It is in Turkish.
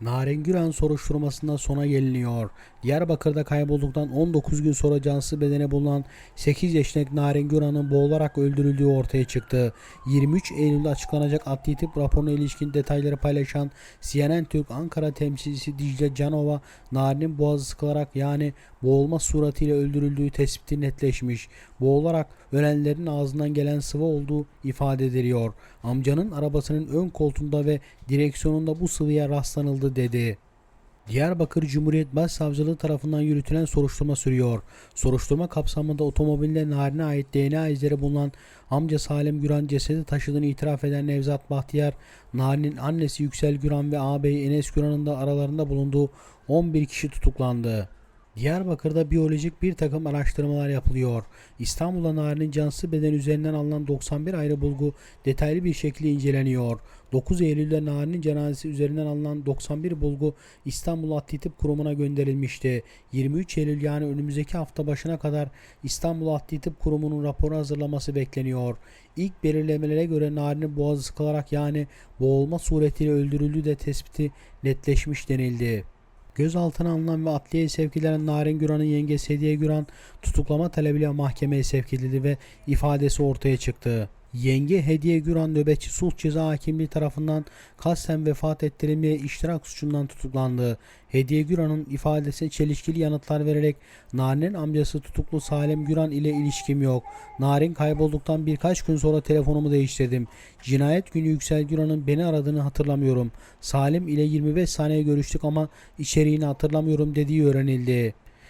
Narin Güren soruşturmasında sona geliniyor. Diyarbakır'da kaybolduktan 19 gün sonra cansız bedene bulunan 8 yaşındaki Narin Güran'ın boğularak öldürüldüğü ortaya çıktı. 23 Eylül'de açıklanacak adli tıp raporuna ilişkin detayları paylaşan CNN Türk Ankara temsilcisi Dicle Canova, Narin'in boğazı sıkılarak yani boğulma suretiyle öldürüldüğü tespiti netleşmiş. Boğularak ölenlerin ağzından gelen sıvı olduğu ifade ediliyor. Amcanın arabasının ön koltuğunda ve direksiyonunda bu sıvıya rastlanıldı dedi. Diyarbakır Cumhuriyet Başsavcılığı tarafından yürütülen soruşturma sürüyor. Soruşturma kapsamında otomobilde Narin'e ait DNA izleri bulunan amca Salim Güran cesedi taşıdığını itiraf eden Nevzat Bahtiyar, Narin'in annesi Yüksel Güran ve ağabeyi Enes Güran'ın da aralarında bulunduğu 11 kişi tutuklandı. Diyarbakır'da biyolojik bir takım araştırmalar yapılıyor. İstanbul'da Narin'in cansız beden üzerinden alınan 91 ayrı bulgu detaylı bir şekilde inceleniyor. 9 Eylül'de Narin'in cenazesi üzerinden alınan 91 bulgu İstanbul Adli Tıp Kurumu'na gönderilmişti. 23 Eylül yani önümüzdeki hafta başına kadar İstanbul Adli Tıp Kurumu'nun raporu hazırlaması bekleniyor. İlk belirlemelere göre Narin'in boğazı sıkılarak yani boğulma suretiyle öldürüldüğü de tespiti netleşmiş denildi. Gözaltına alınan ve adliyeye sevk edilen Narin Güran'ın yengesi Hediye Güran tutuklama talebiyle mahkemeye sevk edildi ve ifadesi ortaya çıktı. Yenge Hediye Güran nöbetçi sulh ceza hakimliği tarafından kasten vefat ettirilmeye iştirak suçundan tutuklandı. Hediye Güran'ın ifadesine çelişkili yanıtlar vererek Narin'in amcası tutuklu Salim Güran ile ilişkim yok. Narin kaybolduktan birkaç gün sonra telefonumu değiştirdim. Cinayet günü Yüksel Güran'ın beni aradığını hatırlamıyorum. Salim ile 25 saniye görüştük ama içeriğini hatırlamıyorum dediği öğrenildi.